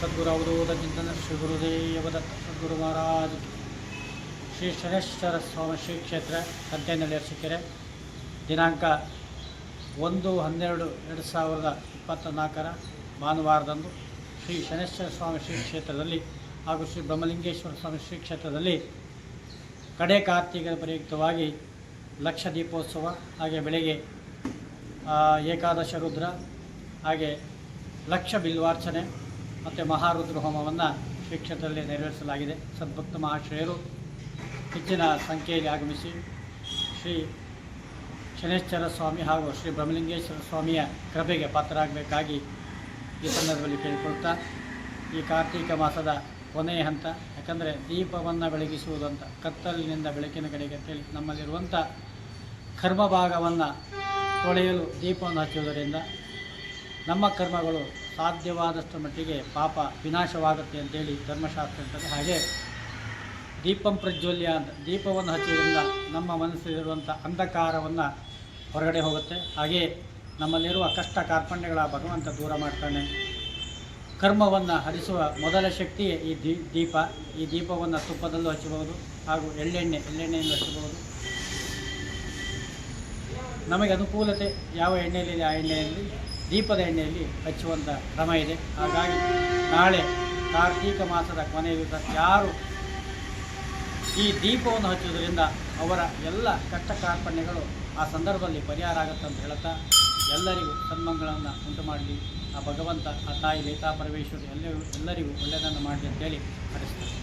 ಸದ್ಗುರು ಅವಧೂತ ಚಿಂತನ ಶ್ರೀ ಗುರುದೇವದತ್ತ ಸದ್ಗುರು ಮಹಾರಾಜ್ ಶ್ರೀ ಶನೇಶ್ವರ ಸ್ವಾಮಿ ಶ್ರೀ ಕ್ಷೇತ್ರ ಕಂಟೇನಹಳ್ಳಿ ಅರಸೀಕೆರೆ. ದಿನಾಂಕ ಒಂದು ಹನ್ನೆರಡು ಎರಡು ಸಾವಿರದ ಇಪ್ಪತ್ತ ನಾಲ್ಕರ ಭಾನುವಾರದಂದು ಶ್ರೀ ಶನೇಶ್ವರ ಸ್ವಾಮಿ ಶ್ರೀ ಕ್ಷೇತ್ರದಲ್ಲಿ ಹಾಗೂ ಶ್ರೀ ಬ್ರಹ್ಮಲಿಂಗೇಶ್ವರ ಸ್ವಾಮಿ ಶ್ರೀ ಕ್ಷೇತ್ರದಲ್ಲಿ ಕಡೆ ಕಾರ್ತಿಕದ ಪ್ರಯುಕ್ತವಾಗಿ ಲಕ್ಷ ದೀಪೋತ್ಸವ ಹಾಗೆ ಬೆಳಗ್ಗೆ ಏಕಾದಶ ರುದ್ರ ಹಾಗೆ ಲಕ್ಷ ಬಿಲ್ವಾರ್ಚನೆ ಮತ್ತು ಮಹಾರುದ್ರ ಹೋಮವನ್ನು ಶ್ರೀ ಕ್ಷೇತ್ರದಲ್ಲಿ ನೆರವೇರಿಸಲಾಗಿದೆ. ಸದ್ಭಕ್ತ ಮಹಾಶ್ರೇಯರು ಹೆಚ್ಚಿನ ಸಂಖ್ಯೆಯಲ್ಲಿ ಆಗಮಿಸಿ ಶ್ರೀ ಶನೇಶ್ವರ ಸ್ವಾಮಿ ಹಾಗೂ ಶ್ರೀ ಬ್ರಹ್ಮಲಿಂಗೇಶ್ವರ ಸ್ವಾಮಿಯ ಕೃಪೆಗೆ ಪಾತ್ರರಾಗಬೇಕಾಗಿ ಈ ಸಂದರ್ಭದಲ್ಲಿ ಕೇಳಿಕೊಳ್ತಾ, ಈ ಕಾರ್ತೀಕ ಮಾಸದ ಕೊನೆಯ ಹಂತ, ಯಾಕಂದರೆ ದೀಪವನ್ನು ಬೆಳಗಿಸುವುದಂತ, ಕತ್ತಲಿನಿಂದ ಬೆಳಕಿನ ಕಡೆಗೆ ಅಂತೇಳಿ ನಮ್ಮಲ್ಲಿರುವಂಥ ಕರ್ಮ ಭಾಗವನ್ನು ತೊಳೆಯಲು ದೀಪವನ್ನು ಹಚ್ಚುವುದರಿಂದ ನಮ್ಮ ಕರ್ಮಗಳು ಸಾಧ್ಯವಾದಷ್ಟು ಮಟ್ಟಿಗೆ ಪಾಪ ವಿನಾಶವಾಗುತ್ತೆ ಅಂತೇಳಿ ಧರ್ಮಶಾಸ್ತ್ರ ಹೇಳ್ತದೆ ಹಾಗೆ ದೀಪಂ ಪ್ರಜ್ವಲ್ಯ ಅಂತ, ದೀಪವನ್ನು ಹಚ್ಚುವುದರಿಂದ ನಮ್ಮ ಮನಸ್ಸಲ್ಲಿರುವಂಥ ಅಂಧಕಾರವನ್ನು ಹೊರಗಡೆ ಹೋಗುತ್ತೆ. ಹಾಗೆ ನಮ್ಮಲ್ಲಿರುವ ಕಷ್ಟ ಕಾರ್ಪಣ್ಯಗಳ ಭಗವಂತ ದೂರ ಮಾಡ್ತಾನೆ. ಕರ್ಮವನ್ನು ಹರಿಸುವ ಮೊದಲ ಶಕ್ತಿಯೇ ಈ ದೀ, ದೀಪ. ಈ ದೀಪವನ್ನು ತುಪ್ಪದಲ್ಲೂ ಹಚ್ಚಬಹುದು ಹಾಗೂ ಎಳ್ಳೆಣ್ಣೆ ಎಳ್ಳೆಣ್ಣೆಯಿಂದ ಹಚ್ಚಬಹುದು. ನಮಗೆ ಅನುಕೂಲತೆ ಯಾವ ಎಣ್ಣೆಯಲ್ಲಿ, ಆ ಎಣ್ಣೆಯಲ್ಲಿ, ದೀಪದ ಎಣ್ಣೆಯಲ್ಲಿ ಹಚ್ಚುವಂಥ ಕ್ರಮ ಇದೆ. ಹಾಗಾಗಿ ನಾಳೆ ಕಾರ್ತೀಕ ಮಾಸದ ಕೊನೆಯ ಯಾರು ಈ ದೀಪವನ್ನು ಹಚ್ಚುವುದರಿಂದ ಅವರ ಎಲ್ಲ ಕಷ್ಟ ಕಾರ್ಪಣ್ಯಗಳು ಆ ಸಂದರ್ಭದಲ್ಲಿ ಪರಿಹಾರ ಆಗುತ್ತೆ ಅಂತ ಹೇಳ್ತಾ ಎಲ್ಲರಿಗೂ ಸನ್ಮಂಗಳವನ್ನು ಉಂಟು ಮಾಡಲಿ. ಆ ಭಗವಂತ, ಆ ತಾಯಿ ಲೇತಾ ಪರಮೇಶ್ವರಿ ಎಲ್ಲರಿಗೂ ಎಲ್ಲರಿಗೂ ಒಳ್ಳೆಯದನ್ನು ಮಾಡಲಿ ಅಂತೇಳಿ ಹರಿಸ್ತಾರೆ.